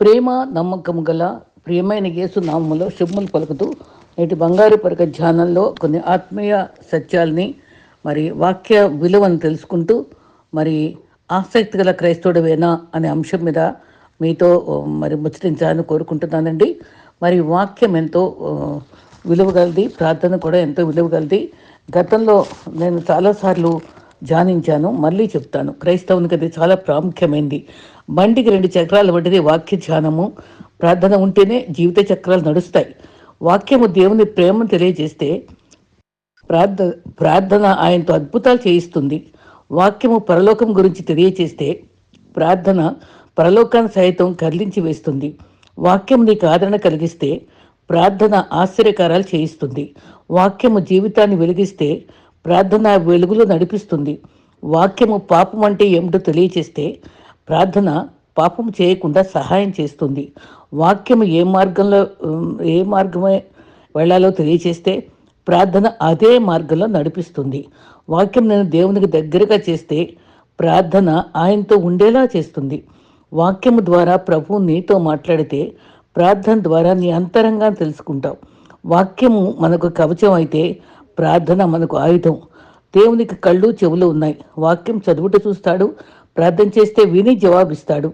ప్రేమ నమ్మకం గల ప్రియమైన యేసు నామంలో శుభములు పలుకుతూ నేటి బంగారు పరక ధ్యానంలో కొన్ని ఆత్మీయ సత్యాల్ని మరి వాక్య విలువను తెలుసుకుంటూ మరి ఆసక్తి గల క్రైస్తవుడవేనా అనే అంశం మీద మీతో మరి ముచ్చటించాలని కోరుకుంటున్నానండి. మరి వాక్యం ఎంతో విలువగలది ప్రార్థన కూడా ఎంతో విలువగలది గతంలో నేను చాలాసార్లు ధ్యానించాను మళ్ళీ చెప్తాను. క్రైస్తవునికి అది చాలా ప్రాముఖ్యమైంది. బండికి రెండు చక్రాలు వంటిది వాక్య ధ్యానము. ప్రార్థన ఉంటేనే జీవిత చక్రాలు నడుస్తాయి. వాక్యము దేవుని ప్రేమను తెలియజేస్తే ప్రార్థ ప్రార్థన ఆయనతో అద్భుతాలు చేయిస్తుంది. వాక్యము పరలోకం గురించి తెలియచేస్తే ప్రార్థన పరలోకాన్ని సైతం కదిలించి వేస్తుంది. వాక్యం నీకు ఆదరణ కలిగిస్తే ప్రార్థన ఆశ్చర్యకారాలు చేయిస్తుంది. వాక్యము జీవితాన్ని వెలిగిస్తే ప్రార్థన వెలుగులో నడిపిస్తుంది. వాక్యము పాపం అంటే ఏమిటో తెలియచేస్తే ప్రార్థన పాపం చేయకుండా సహాయం చేస్తుంది. వాక్యం ఏ మార్గంలో ఏ మార్గమే వెళ్ళాలో తెలియచేస్తే ప్రార్థన అదే మార్గంలో నడిపిస్తుంది. వాక్యం నేను దేవునికి దగ్గరగా చేస్తే ప్రార్థన ఆయనతో ఉండేలా చేస్తుంది. వాక్యము ద్వారా ప్రభువు నీతో మాట్లాడితే ప్రార్థన ద్వారా నీ అంతరంగా తెలుసుకుంటావు. వాక్యము మనకు కవచం అయితే ప్రార్థన మనకు ఆయుధం. దేవునికి కళ్ళు చెవులు ఉన్నాయి. వాక్యం చదువుట చూస్తాడు ప్రార్థన చేస్తే విని జవాబిస్తాడు.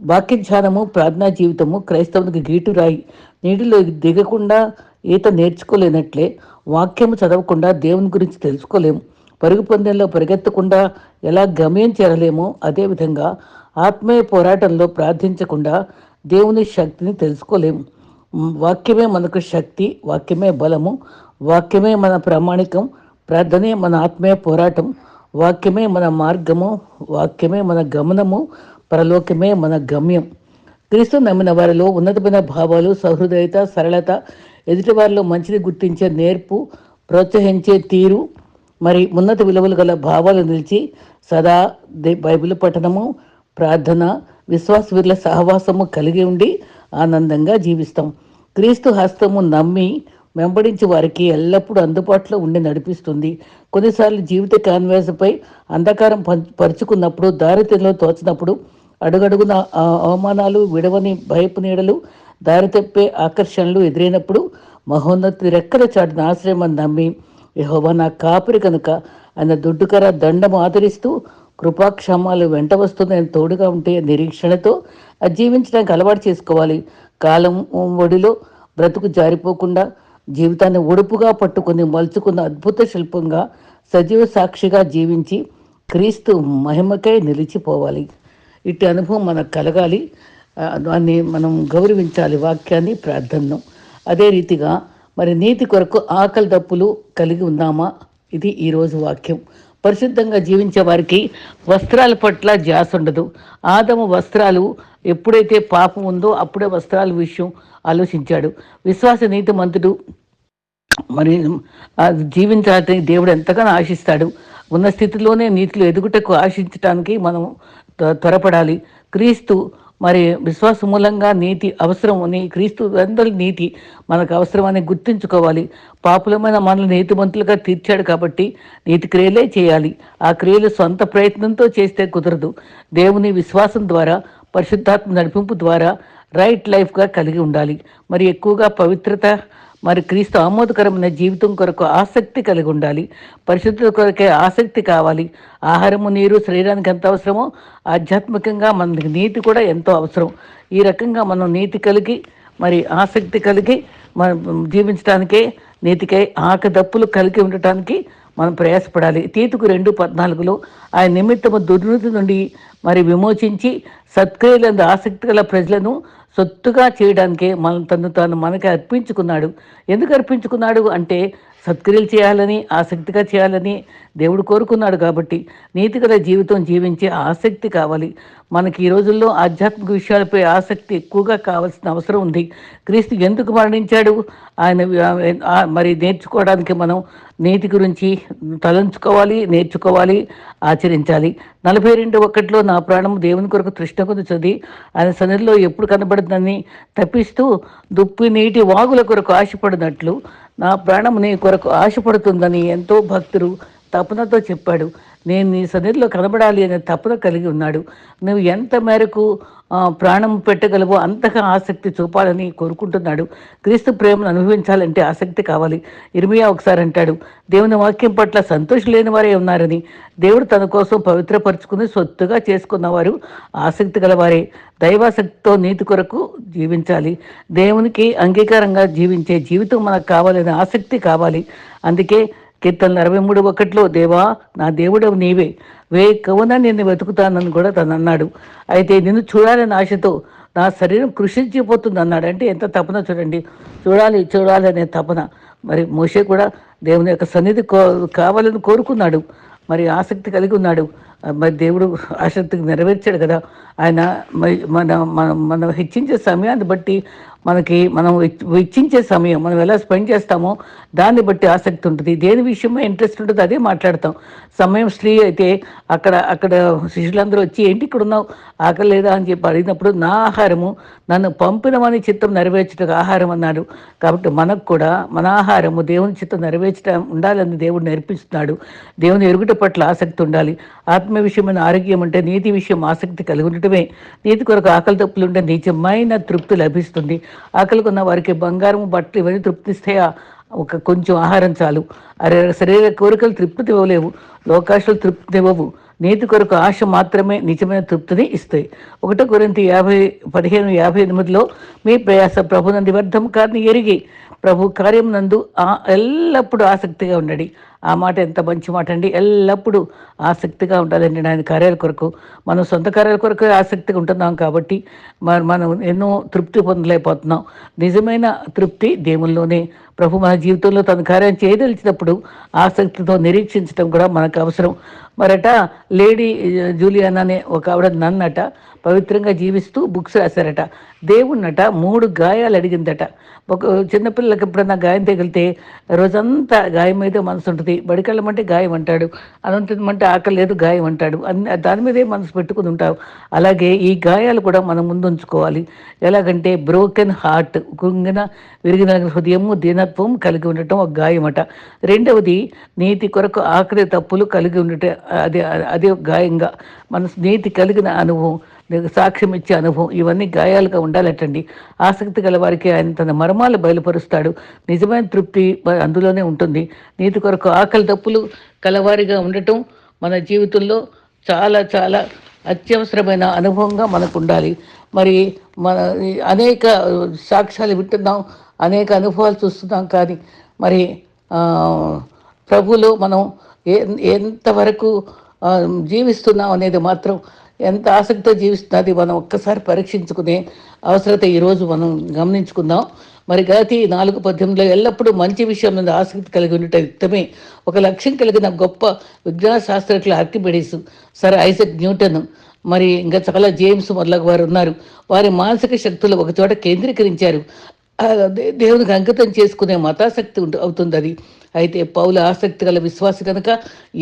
వాక్య ధ్యానము ప్రార్థనా జీవితము క్రైస్తవునికి గీటురాయి. నీటిలో దిగకుండా ఈత నేర్చుకోలేనట్లే వాక్యము చదవకుండా దేవుని గురించి తెలుసుకోలేము. పరుగు పందెంలో పరిగెత్తకుండా ఎలా గమ్యం చేరలేమో అదేవిధంగా ఆత్మీయ పోరాటంలో ప్రార్థించకుండా దేవుని శక్తిని తెలుసుకోలేము. వాక్యమే మనకు శక్తి వాక్యమే బలము వాక్యమే మన ప్రామాణికం ప్రార్థనే మన ఆత్మీయ పోరాటం. వాక్యమే మన మార్గము వాక్యమే మన గమనము పరలోకమే మన గమ్యం. క్రీస్తు నమ్మిన వారిలో ఉన్నతమైన భావాలు సహృదయత సరళత ఎదుటివారిలో మంచిని గుర్తించే నేర్పు ప్రోత్సహించే తీరు మరి ఉన్నత విలువలు గల భావాలు నిలిచి సదా దే- బైబిల్ పఠనము ప్రార్థన విశ్వాస వీరుల సహవాసము కలిగి ఉండి ఆనందంగా జీవిస్తాం. క్రీస్తు హస్తము నమ్మి వెంబడించి వారికి ఎల్లప్పుడూ అందుబాటులో ఉండి నడిపిస్తుంది. కొన్నిసార్లు జీవిత కాన్వాస్పై అంధకారం పరుచుకున్నప్పుడు దారితెలో తోచినప్పుడు అడుగడుగున అవమానాలు విడవని భయపు నీడలు దారితెప్పే ఆకర్షణలు ఎదురైనప్పుడు మహోన్నతి రెక్కల చాటిన ఆశ్రయం నమ్మి యహోవా నా కాపురి కనుక ఆయన దుడ్డుకర దండము ఆదరిస్తూ కృపాక్షమాలు వెంట వస్తుందని తోడుగా ఉంటే నిరీక్షణతో అది జీవించడానికి అలవాటు చేసుకోవాలి. కాలం ఒడిలో బ్రతుకు జారిపోకుండా జీవితాన్ని ఒడుపుగా పట్టుకుని మలుచుకున్న అద్భుత శిల్పంగా సజీవ సాక్షిగా జీవించి క్రీస్తు మహిమకై నిలిచిపోవాలి. ఇట్టి అనుభవం మనకు కలగాలి. దాన్ని మనం గౌరవించాలి వాక్యాన్ని ప్రార్థనను. అదే రీతిగా మరి నీతి కొరకు ఆకలి దప్పులు కలిగి ఉన్నామా ఇది ఈరోజు వాక్యం. పరిశుద్ధంగా జీవించే వారికి వస్త్రాల పట్ల ధ్యాస ఉండదు. ఆదము వస్త్రాలు ఎప్పుడైతే పాపం ఉందో అప్పుడే వస్త్రాల విషయం ఆలోచించాడు. విశ్వాస నీతిమంతుడు. మరి జీవించాలని దేవుడు ఎంతగానో ఆశిస్తాడు. ఉన్న స్థితిలోనే నీతిలో ఎదుగుటకు ఆశించటానికి మనం త్వ- త్వరపడాలి. క్రీస్తు మరి విశ్వాస మూలంగా నీతి అవసరం అని క్రీస్తు అందరి నీతి మనకు అవసరమని గుర్తుంచుకోవాలి. పాపులమైన మనల్ని నీతిమంతులుగా తీర్చాడు కాబట్టి నీతి క్రియలే చేయాలి. ఆ క్రియలు సొంత ప్రయత్నంతో చేస్తే కుదరదు. దేవుని విశ్వాసం ద్వారా పరిశుద్ధాత్మ నడిపింపు ద్వారా రైట్ లైఫ్గా కలిగి ఉండాలి. మరి ఎక్కువగా పవిత్రత మరి క్రీస్తు ఆమోదకరమైన జీవితం కొరకు ఆసక్తి కలిగి ఉండాలి. పరిశుద్ధత కొరకే ఆసక్తి కావాలి. ఆహారము నీరు శరీరానికి ఎంత అవసరమో ఆధ్యాత్మికంగా మనకి నీతి కూడా ఎంతో అవసరం. ఈ రకంగా మనం నీతి కలిగి మరి ఆసక్తి కలిగి మనం జీవించడానికే నీతికై ఆకదప్పులు కలిగి ఉండటానికి మనం ప్రయాసపడాలి. తీతుకు రెండు పద్నాలుగులో ఆయన నిమిత్తము దుర్నీతి నుండి మరి విమోచించి సత్క్రియలందు ఆసక్తి గల ప్రజలను సొత్తుగా చేయడానికే మనం తను తాను మనకి అర్పించుకున్నాడు. ఎందుకు అర్పించుకున్నాడు అంటే సత్క్రియలు చేయాలని ఆసక్తిగా చేయాలని దేవుడు కోరుకున్నాడు కాబట్టి నీతిగల జీవితం జీవించే ఆసక్తి కావాలి. మనకి ఈ రోజుల్లో ఆధ్యాత్మిక విషయాలపై ఆసక్తి ఎక్కువగా కావాల్సిన అవసరం ఉంది. క్రీస్తు ఎందుకు మరణించాడు? ఆయన మరి నేర్చుకోవడానికి మనం నీతి గురించి తలంచుకోవాలి నేర్చుకోవాలి ఆచరించాలి. నలభై రెండు ఒకటిలో నా ప్రాణం దేవుని కొరకు తృష్ణ కొనుచుంది ఆయన సన్నిధిలో ఎప్పుడు కనబడుతుందని తప్పిస్తూ దుప్పి నీటి వాగుల కొరకు ఆశపడినట్లు నా ప్రాణం నీ కొరకు ఆశపడుతుందని ఎంతో భక్తులు తపనతో చెప్పాడు. నేను నీ సన్నిధిలో కనబడాలి అనే తపన కలిగి ఉన్నాడు. నువ్వు ఎంత మేరకు ప్రాణం పెట్టగలవో అంతగా ఆసక్తి చూపాలని కోరుకుంటున్నాడు. క్రీస్తు ప్రేమను అనుభవించాలంటే ఆసక్తి కావాలి. ఇర్మియా ఒకసారి అంటాడు దేవుని వాక్యం పట్ల సంతోషం లేని వారే ఉన్నారని. దేవుడు తన కోసం పవిత్రపరుచుకుని సొత్తుగా చేసుకున్నవారు ఆసక్తి గలవారే. దైవాసక్తితో నీతి కొరకు జీవించాలి. దేవునికి అంగీకారంగా జీవించే జీవితం మనకు కావాలనే ఆసక్తి కావాలి. అందుకే కీర్తన అరవై మూడు ఒకటిలో దేవా నా దేవుడు నీవే. వే కవున నిన్ను వెతుకుతానని కూడా తను అన్నాడు. అయితే నిన్ను చూడాలని ఆశతో నా శరీరం కృషించిపోతుంది అన్నాడు. అంటే ఎంత తపన చూడండి. చూడాలి చూడాలి అనే తపన. మరి మోషే కూడా దేవుని యొక్క సన్నిధి కో కావాలని కోరుకున్నాడు. మరి ఆసక్తి కలిగి ఉన్నాడు. మరి దేవుడు ఆసక్తికి నెరవేర్చాడు కదా. ఆయన మన మన- మనం హెచ్చించే సమయాన్ని బట్టి మనకి మనం వెచ్చించే సమయం మనం ఎలా స్పెండ్ చేస్తామో దాన్ని బట్టి ఆసక్తి ఉంటుంది. దేని విషయమో ఇంట్రెస్ట్ ఉంటుంది అదే మాట్లాడతాం. సమయం స్త్రీ అయితే అక్కడ అక్కడ శిష్యులందరూ వచ్చి ఏంటి ఇక్కడ ఉన్నావు? ఆకలి లేదా? అని చెప్పి అడిగినప్పుడు నా ఆహారము నన్ను పంపినమని చిత్తం నెరవేర్చటకు ఆహారం అన్నాడు. కాబట్టి మనకు కూడా మన ఆహారము దేవుని చిత్తం నెరవేర్చడం ఉండాలని దేవుడు నేర్పిస్తున్నాడు. దేవుని ఎరుగుట పట్ల ఆసక్తి ఉండాలి. ఆత్మ విషయమైన ఆరోగ్యం అంటే నీతి విషయం ఆసక్తి కలిగి ఉండటమే. నీతి కొరకు ఆకలి తప్పులు ఉంటే నిజమైన తృప్తి లభిస్తుంది. ఆకలికి ఉన్న వారికి బంగారం బట్టలు ఇవన్నీ తృప్తిస్తాయా? ఒక కొంచెం ఆహారం చాలు. అరే శరీర కోరికలు తృప్తి ఇవ్వలేవు లోకాశలు తృప్తి ఇవ్వవు నీతి కొరకు ఆశ మాత్రమే నిజమైన తృప్తిని ఇస్తాయి. ఒకటో కొరింత యాభై పదిహేను యాభై ఎనిమిదిలో మీ ప్రయాస ప్రభునంది వ్యర్థం కాదని ఎరిగి ప్రభు కార్యం నందు ఆ- ఎల్లప్పుడూ ఆసక్తిగా ఉండండి. ఆ మాట ఎంత మంచి మాట అండి? ఎల్లప్పుడూ ఆసక్తిగా ఉండాలండి ఆయన కార్యాల కొరకు. మనం సొంత కార్యాల కొరకు ఆసక్తిగా ఉంటున్నాం కాబట్టి మరి మనం ఎన్నో తృప్తి పొందలేకపోతున్నాం. నిజమైన తృప్తి దేవుల్లోనే ప్రభు మన జీవితంలో తన కార్యం చేయదలిచినప్పుడు ఆసక్తితో నిరీక్షించడం కూడా మనకు అవసరం. మరట లేడీ జూలియానా అనే ఒక ఆవిడ నన్నట పవిత్రంగా జీవిస్తూ బుక్స్ రాశారట. దేవుణ్ణట మూడు గాయాలు అడిగిందట. ఒక చిన్నపిల్లలకి ఎప్పుడన్నా గాయం తగిలితే రోజంతా గాయం మీద మనసు ఉంటుంది. బడికెళ్ళమంటే గాయం అంటాడు. అనంతమంటే ఆకలి లేదు గాయం అంటాడు. అన్ని దాని మీదే మనసు పెట్టుకుని ఉంటావు. అలాగే ఈ గాయాలు కూడా మనం ముందు ఉంచుకోవాలి. ఎలాగంటే బ్రోకెన్ హార్ట్ కృంగిన విరిగిన హృదయము దీన దీనత్వం కలిగి ఉండటం ఒక గాయమట. రెండవది నీతి కొరకు ఆఖరి తప్పులు కలిగి ఉండటం అదే అదే ఒక గాయంగా. మన నీతి కలిగిన అనుభవం సాక్ష్యం ఇచ్చే అనుభవం ఇవన్నీ గాయాలుగా ఉండాలటండి. ఆసక్తి గల వారికి ఆయన తన మర్మాలు బయలుపరుస్తాడు. నిజమైన తృప్తి అందులోనే ఉంటుంది. నీతి కొరకు ఆకలి తప్పులు కలవారిగా ఉండటం మన జీవితంలో చాలా చాలా అత్యవసరమైన అనుభవంగా మనకు ఉండాలి. మరి మన అనేక సాక్ష్యాలు వింటున్నాం. అనేక అనుభవాలు చూస్తున్నాం. కానీ మరి ప్రభులో మనం ఏ ఎంతవరకు జీవిస్తున్నాం అనేది మాత్రం ఎంత ఆసక్తితో జీవిస్తున్నది మనం ఒక్కసారి పరీక్షించుకునే అవసరత ఈరోజు మనం గమనించుకుందాం. మరి గతి నాలుగు పద్యంలో ఎల్లప్పుడూ మంచి విషయం మీద ఆసక్తి కలిగి ఉండటం యుక్తమే. ఒక లక్ష్యం కలిగిన గొప్ప విజ్ఞాన శాస్త్రజ్ఞులు ఆర్కిమెడిస్ సర్ ఐజక్ న్యూటన్. మరి ఇంకా చాలా జేమ్స్ మొదలగు వారు ఉన్నారు. వారి మానసిక శక్తులు ఒకచోట కేంద్రీకరించారు. దేవునికి అంకితం చేసుకునే మతాసక్తి అవుతుంది అది అయితే పౌల ఆసక్తి గల విశ్వాసి కనుక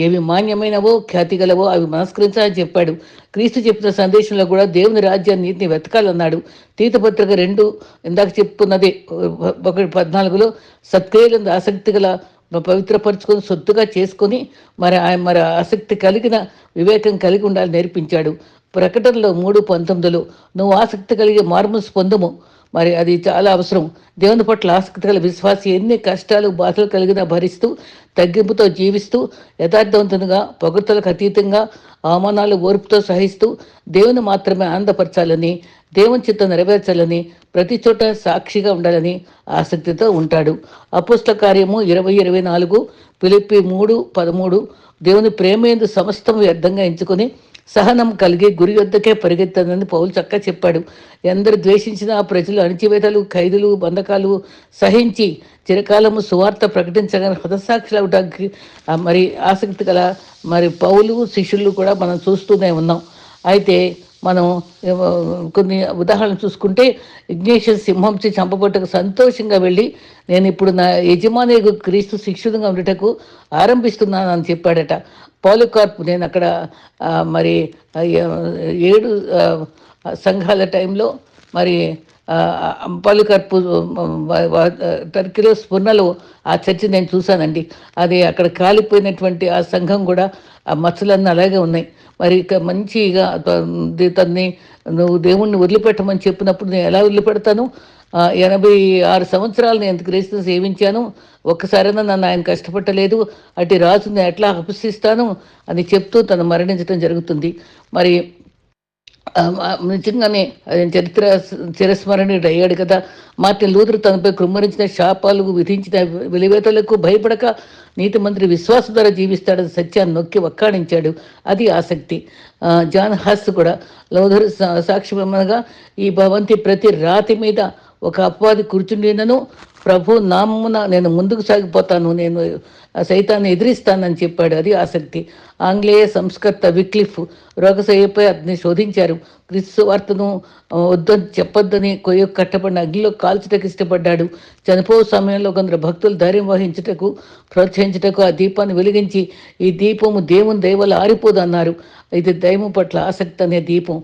ఏవి మాన్యమైనవో ఖ్యాతి గలవో అవి మనస్కరించాలని చెప్పాడు. క్రీస్తు చెప్పిన సందేశంలో కూడా దేవుని రాజ్యాన్ని నీతిని వెతకాలన్నాడు. తీతపత్రిక రెండు ఇందాక చెప్పుకున్నదే. ఒకటి పద్నాలుగులో సత్క్రియలందు ఆసక్తి గల పవిత్రపరుచుకొని సొత్తుగా చేసుకొని మరి ఆయన మరి ఆసక్తి కలిగిన వివేకం కలిగి ఉండాలని నేర్పించాడు. ప్రకటనలో మూడు పంతొమ్మిదిలో నువ్వు ఆసక్తి కలిగి మార్మల్స్ పొందము. మరి అది చాలా అవసరం. దేవుని పట్ల ఆసక్తి గల విశ్వాసి ఎన్ని కష్టాలు బాధలు కలిగినా భరిస్తూ తగ్గింపుతో జీవిస్తూ యథార్థవంతంగా పొగడ్తలకు అతీతంగా అవమానాలు ఓర్పుతో సహిస్తూ దేవుని మాత్రమే ఆనందపరచాలని దేవుని చిత్తం నెరవేర్చాలని ప్రతి చోట సాక్షిగా ఉండాలని ఆసక్తితో ఉంటాడు. అపుస్త కార్యము ఇరవై ఇరవై నాలుగు పిలిపి మూడు పదమూడు దేవుని ప్రేమేందు సమస్తం వ్యర్థంగా ఎంచుకొని సహనం కలిగి గురి వద్దకే పరిగెత్తదని పౌలు చక్కగా చెప్పాడు. ఎందరు ద్వేషించిన ఆ ప్రజలు అణిచివేతలు ఖైదులు బంధకాలు సహించి చిరకాలము సువార్త ప్రకటించగానే హతసాక్షులు అవడానికి మరి ఆసక్తి గల మరి పౌలు శిష్యులు కూడా మనం చూస్తూనే ఉన్నాం. అయితే మనం కొన్ని ఉదాహరణలు చూసుకుంటే ఇగ్నేషియస్ సింహంచి చంపబట్టకు సంతోషంగా వెళ్ళి నేను ఇప్పుడు నా యజమాని క్రీస్తు శిష్యునిగా ఉండటకు ఆరంభిస్తున్నాను అని చెప్పాడట. పాలికార్ప్ నేను అక్కడ మరి ఏడు సంఘాల టైంలో మరి పాలికార్పు పలుకర్పు వ- టర్కీలో ఆ చర్చి నేను చూశానండి. అది అక్కడ కాలిపోయినటువంటి ఆ సంఘం కూడా ఆ మచ్చలన్నీ అలాగే ఉన్నాయి. మరి ఇక మంచిగా తన్ని నువ్వు దేవుణ్ణి వదిలిపెట్టమని చెప్పినప్పుడు నేను ఎలా వదిలిపెడతాను? ఎనభై ఆరు సంవత్సరాలు నేను క్రీస్తుని సేవించాను? ఒక్కసారైనా నన్ను ఆయన కష్టపట్టలేదు. అటు రాజుని ఎట్లా అపసిస్తాను అని చెప్తూ తను మరణించడం జరుగుతుంది. మరి నిజంగానే ఆయన చరిత్ర చిరస్మరణీయుడు అయ్యాడు కదా. మార్టిన్ లూథర్ తనపై కుమ్మరించిన శాపాలు విధించిన విలువేతలకు భయపడక నీతి మంత్రి విశ్వాస ద్వారా జీవిస్తాడని సత్యాన్ని నొక్కి ఒక్కాడించాడు అది ఆసక్తి. జాన్ హాస్ కూడా లూథర్ సా- సాక్ష్యమనగా ఈ భవంతి ప్రతి రాతి మీద ఒక అపవాది కూర్చుండినను ప్రభు నామమున నేను ముందుకు సాగిపోతాను నేను సైతాన్ని ఎదిరిస్తానని చెప్పాడు. అది ఆసక్తి. ఆంగ్లేయ సంస్కర్త విక్లిఫ్ రోగశయ్యపై అతన్ని శోధించారు. క్రీస్తు వార్తను వద్దని చెప్పొద్దని కొయ్య కట్టబడిన అగ్నిలో కాల్చుటకు ఇష్టపడ్డాడు. చనిపో సమయంలో కొందరు భక్తులు ధైర్యం వహించుటకు ప్రోత్సహించుటకు ఆ దీపాన్ని వెలిగించి ఈ దీపము దేవుని దైవలు ఆరిపోదు అన్నారు. ఇది దైవం పట్ల ఆసక్తి అనే దీపం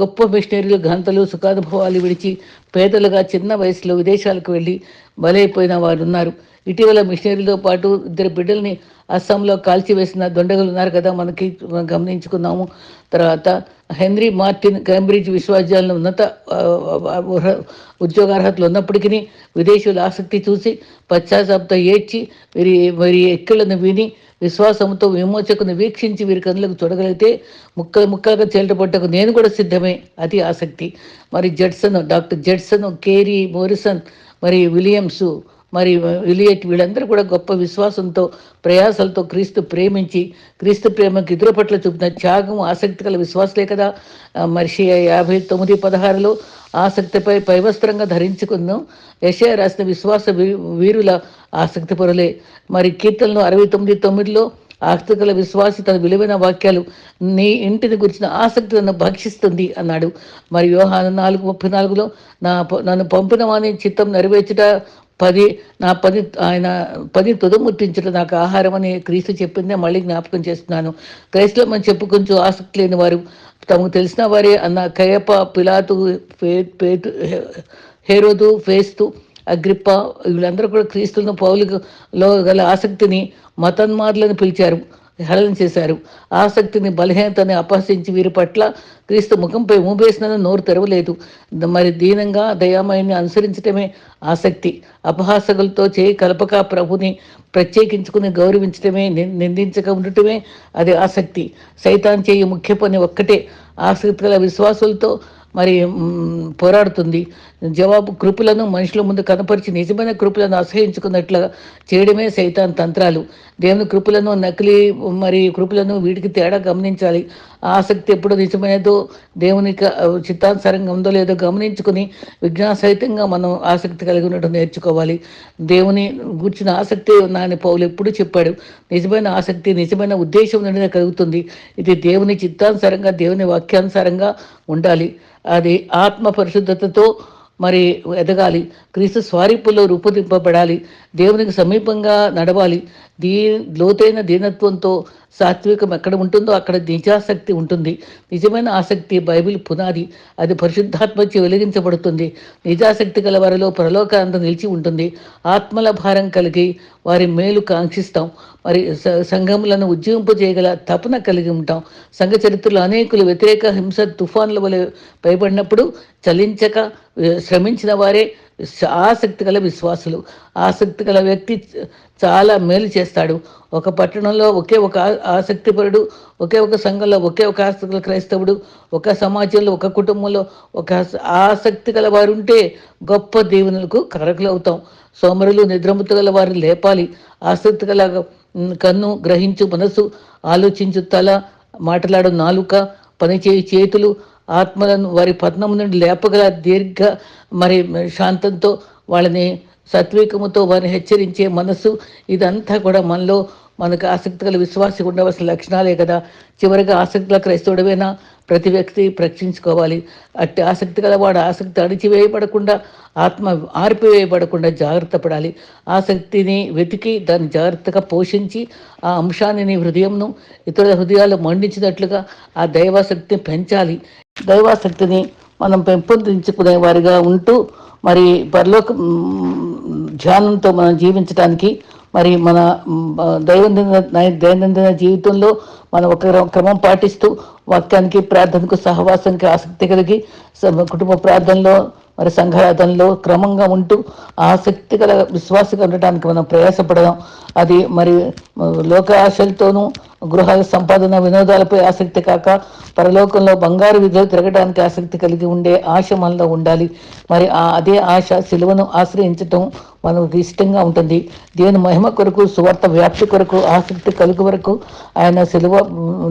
గొప్ప మిషనరీలు గంతలు సుఖానుభవాలు విడిచి పేదలుగా చిన్న వయసులో విదేశాలకు వెళ్ళి బలైపోయిన వారు ఉన్నారు ఇటీవల మిషనరీలతో పాటు ఇద్దరు బిడ్డల్ని అస్సాంలో కాల్చివేసిన దొండగలు ఉన్నారు కదా మనకి మనం గమనించుకున్నాము. తర్వాత హెన్రీ మార్టిన్ కేంబ్రిడ్జ్ విశ్వవిద్యాలయంలో ఉన్నత ఉద్యోగార్హతలు ఉన్నప్పటికీ విదేశీయుల ఆసక్తి చూసి పశ్చాత్తాపంతో ఏడ్చి వీరి వీరి ఎక్కులను విని విశ్వాసంతో విమోచకును వీక్షించి వీరి కనులకు చూడగలిగితే ముక్కలు ముక్కలుగా చేలటపట్టకు నేను కూడా సిద్ధమే. అది ఆసక్తి. మరి Judson doctor Judson Carey Morrison మరి విలియమ్స్ మరి విలియట్ వీళ్ళందరూ కూడా గొప్ప విశ్వాసంతో ప్రయాసలతో క్రీస్తు ప్రేమించి క్రీస్తు ప్రేమకి ఇతరుల పట్ల చూపిన త్యాగం ఆసక్తి గల విశ్వాసలే కదా. ఆ, యాభై తొమ్మిది పదహారులో ఆసక్తిపై పైవస్త్రంగా ధరించుకుందాం యశయ రాసిన విశ్వాస వీ- వీరుల ఆసక్తి పొరలే. మరి కీర్తనలు అరవై తొమ్మిది తొమ్మిదిలో ఆసక్తి గల విశ్వాసి తన విలువైన వాక్యాలు నీ ఇంటిని గురించిన ఆసక్తి నన్ను భక్షిస్తుంది అన్నాడు. మరి యోహాను నాలుగు ముప్పై నాలుగులో నా నన్ను పంపిన వాని చిత్తం నెరవేర్చుట పది నా పది ఆయన పది తుదముట్టించట నాకు ఆహారం అని క్రీస్తు చెప్పిందే మళ్ళీ జ్ఞాపకం చేస్తున్నాను. క్రైస్తవం అని చెప్పుకొంచెం ఆసక్తి లేని వారు. తమకు తెలిసిన వారే అన్న కయప పిలాతు పే పేతు హేరోదు ఫేస్తు అగ్రిప్ప వీళ్ళందరూ కూడా క్రీస్తులను పౌలులో గల ఆసక్తిని మతన్మార్లను పిలిచారు. హేళన చేశారు. ఆసక్తిని బలహీనతని అపహసించి వీరి పట్ల క్రీస్తు ముఖంపై ఊబేసిన నోరు తెరవలేదు. మరి దీనంగా దయామయుని అనుసరించటమే ఆసక్తి. అపహాసకులతో చేయి కలపక ప్రభుని ప్రత్యేకించుకుని గౌరవించటమే ని- నిందించక ఉండటమే అది ఆసక్తి. సైతాన్ చేయి ముఖ్య పని ఒక్కటే. ఆసక్తి గల విశ్వాసులతో మరి పోరాడుతుంది. జవాబు కృపులను మనుషుల ముందు కనపరిచి నిజమైన కృపులను అసహించుకున్నట్లుగా చేయడమే సైతాన్ తంత్రాలు. దేవుని కృపులను నకిలీ మరి కృపులను వీటికి తేడా గమనించాలి. ఆసక్తి ఎప్పుడు నిజమైనదో దేవుని చిత్తానుసారంగా ఉందో లేదో గమనించుకుని విజ్ఞాన సహితంగా మనం ఆసక్తి కలిగి ఉండటం నేర్చుకోవాలి. దేవుని గూర్చిన ఆసక్తి ఉన్నాయని పౌలు ఎప్పుడు చెప్పాడు నిజమైన ఆసక్తి నిజమైన ఉద్దేశం నుండి కలుగుతుంది. ఇది దేవుని చిత్తానుసారంగా దేవుని వాక్యానుసారంగా ఉండాలి. అది ఆత్మ పరిశుద్ధతతో మరి ఎదగాలి. క్రీస్తు స్వారీపులో రూపుదింపబడాలి. దేవునికి సమీపంగా నడవాలి. దీ లోతైన దీనత్వంతో సాత్వికం ఎక్కడ ఉంటుందో అక్కడ నిజాసక్తి ఉంటుంది. నిజమైన ఆసక్తి బైబిల్ పునాది అది పరిశుద్ధాత్మచే వెలిగించబడుతుంది. నిజాసక్తి గల వారిలో పరలోకాంత నిలిచి ఉంటుంది. ఆత్మల భారం కలిగి వారి మేలు కాంక్షిస్తాం. మరి స- సంఘములను ఉజ్జీవింపజేయగల తపన కలిగి ఉంటాం. సంఘ చరిత్రలో అనేకులు వ్యతిరేక హింస తుఫాన్ల వలె భయపడినప్పుడు చలించక శ్రమించిన వారే ఆసక్తి గల విశ్వాసులు. ఆసక్తి గల వ్యక్తి చాలా మేలు చేస్తాడు. ఒక పట్టణంలో ఒకే ఒక ఆసక్తిపరుడు ఒకే ఒక సంఘంలో ఒకే ఒక ఆసక్తి క్రైస్తవుడు ఒక సమాజంలో ఒక కుటుంబంలో ఒక ఆసక్తి గల వారు ఉంటే గొప్ప దేవునులకు కరకులు అవుతాం సోమరులు నిద్రముతు గల వారిని లేపాలి. ఆసక్తి గల కన్ను గ్రహించు మనసు ఆలోచించు తల మాట్లాడు నాలుక పనిచేయు చేతులు ఆత్మలను వారి పద్మము నుండి లేపగల దీర్ఘ మరి శాంతంతో వాళ్ళని సత్వికముతో వారిని హెచ్చరించే మనసు ఇదంతా కూడా మనలో మనకు ఆసక్తి గల విశ్వాసి ఉండవలసిన లక్షణాలే కదా. చివరిగా ఆసక్తి గల క్రైస్తవుడవేనా ప్రతి వ్యక్తి ప్రశ్నించుకోవాలి. అట్టి ఆసక్తి గల వాడు ఆసక్తి అణిచివేయబడకుండా ఆత్మ ఆర్పివేయబడకుండా జాగ్రత్త పడాలి. ఆసక్తిని వెతికి దాన్ని జాగ్రత్తగా పోషించి ఆ అంశాన్ని నీ హృదయంను ఇతరుల హృదయాలు మండించినట్లుగా ఆ దైవాసక్తిని పెంచాలి. దైవాసక్తిని మనం పెంపొందించుకునే వారిగా ఉంటూ మరి పరలోక ధ్యానంతో మనం జీవించడానికి మరి మన దైనందిన దైనందిన జీవితంలో మనం ఒక క్రమం పాటిస్తూ వాక్యానికి ప్రార్థనకు సహవాసానికి ఆసక్తి కలిగి కుటుంబ ప్రార్థనలో మరి సంఘారాధనలో క్రమంగా ఉంటూ ఆసక్తి గల విశ్వాసగా ఉండటానికి మనం ప్రయాసపడదాం. అది మరి లోక ఆశలతోనూ గృహ సంపాదన వినోదాలపై ఆసక్తి కాక పరలోకంలో బంగారు విధులు తిరగడానికి ఆసక్తి కలిగి ఉండే ఆశ మనలో ఉండాలి. మరి ఆ అదే ఆశ సిలువను ఆశ్రయించటం మనకు ఇష్టంగా ఉంటుంది. దేవుని మహిమ కొరకు సువార్త వ్యాప్తి కొరకు ఆసక్తి కలుగు వరకు ఆయన సిలువ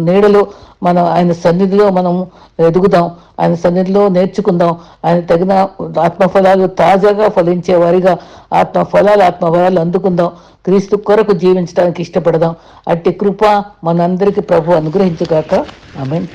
నీడలో మనం ఆయన సన్నిధిలో మనం ఎదుగుదాం ఆయన సన్నిధిలో నేర్చుకుందాం ఆయన తగిన ఆత్మఫలాలు తాజాగా ఫలించే వారిగా ఆత్మ ఫలాలు ఆత్మఫలాలు అందుకుందాం. క్రీస్తు కొరకు జీవించడానికి ఇష్టపడదాం. అట్టి కృప మనందరికీ ప్రభు అనుగ్రహించుగాక. ఆమె